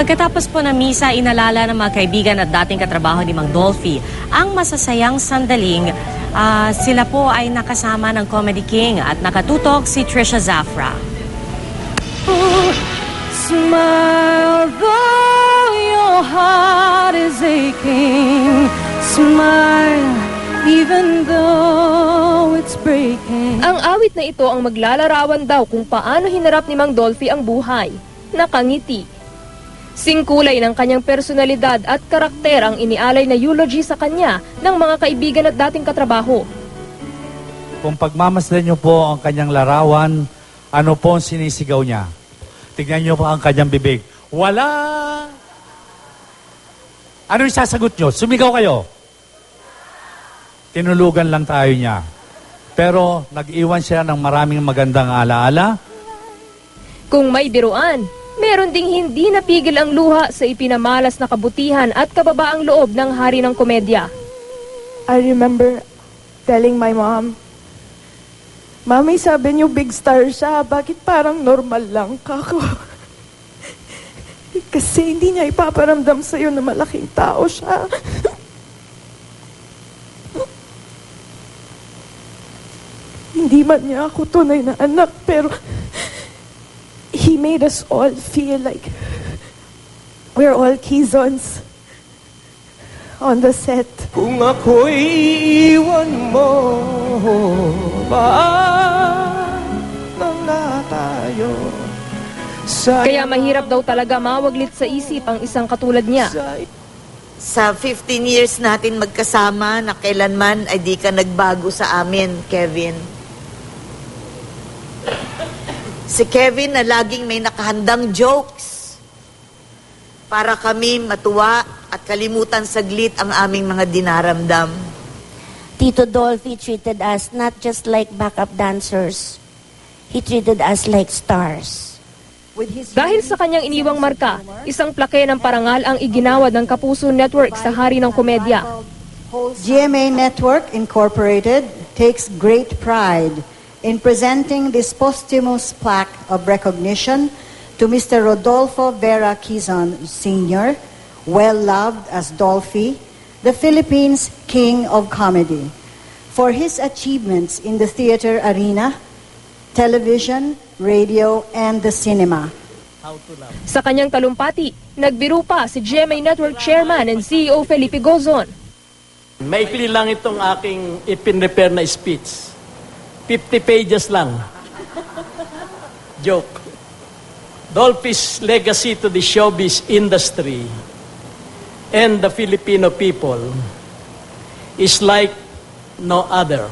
Pagkatapos po ng misa, inalala ng mga kaibigan at dating katrabaho ni Mang Dolphy ang masasayang sandaling ah, sila po ay nakasama ng Comedy King at nakatutok si Trisha Zafra. Smile though your heart is aching. Smile even though it's breaking. Ang awit na ito ang maglalarawan daw kung paano hinarap ni Mang Dolphy ang buhay. Nakangiti. Singkulay ng kanyang personalidad at karakter ang inialay na eulogy sa kanya ng mga kaibigan at dating katrabaho. Kung pagmamasdan niyo po ang kanyang larawan, ano po ang sinisigaw niya? Tignan niyo po ang kanyang bibig. Wala! Ano yung sasagot niyo? Sumigaw kayo. Tinulugan lang tayo niya. Pero nag-iwan siya ng maraming magandang alaala. Kung may biruan, meron ding hindi napigil ang luha sa ipinamalas na kabutihan at kababaang loob ng hari ng komedya. I remember telling my mom, Mami, sabi niyo big star siya. Bakit parang normal lang kako? Kasi hindi niya ipaparamdam sa'yo na malaking tao siya. hindi man niya ako tunay na anak, pero made us all feel like we're all Kizons on the set. Kung ako'y iwan mo, paano na tayo? Sa Kaya mahirap daw talaga mawaglit sa isip ang isang katulad niya. Sa 15 years natin magkasama, na kailanman ay di ka nagbago sa amin, Kevin. Si Kevin na laging may nakahandang jokes para kami matuwa at kalimutan saglit ang aming mga dinaramdam. Tito Dolphy treated us not just like backup dancers. He treated us like stars. Dahil sa kanyang iniwang marka, isang plake ng parangal ang iginawad ng Kapuso Network sa hari ng komedya. GMA Network Incorporated takes great pride in presenting this posthumous plaque of recognition to Mr. Rodolfo Vera Quizon Sr., well loved as Dolphy, the Philippines' King of Comedy, for his achievements in the theater arena, television, radio, and the cinema. Sa kanyang talumpati, nagbiro pa si GMA Network Chairman and CEO Felipe Gozon. Maikli lang itong aking ipinrepair na speech. 50 pages lang. Joke. Dolphy's legacy to the showbiz industry and the Filipino people is like no other.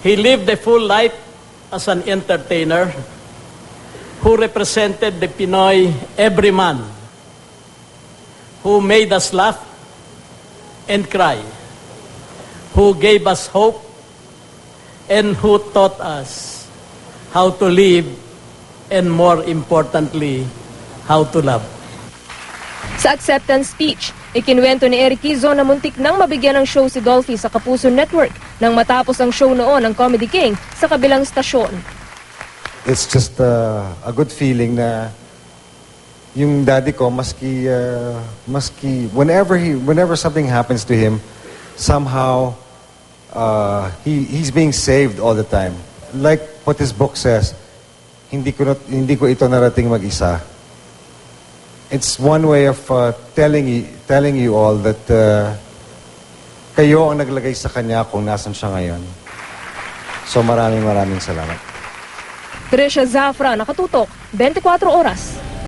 He lived a full life as an entertainer who represented the Pinoy everyman, who made us laugh and cry, who gave us hope, and who taught us how to live and more importantly, how to love. Sa acceptance speech, ikinwento ni Eric Kizo na muntik nang mabigyan ng show si Dolphy sa Kapuso Network nang matapos ang show noon ng Comedy King sa kabilang stasyon. it's just uh, a good feeling na yung daddy ko maski uh, maski whenever he whenever something happens to him somehow uh, he he's being saved all the time. Like what his book says hindi ko not, hindi ko ito narating mag-isa. It's one way of uh, telling telling you all that uh, kayo ang naglagay sa kanya kung nasan siya ngayon. So maraming maraming salamat. Trisha Zafra, nakatutok, 24 oras.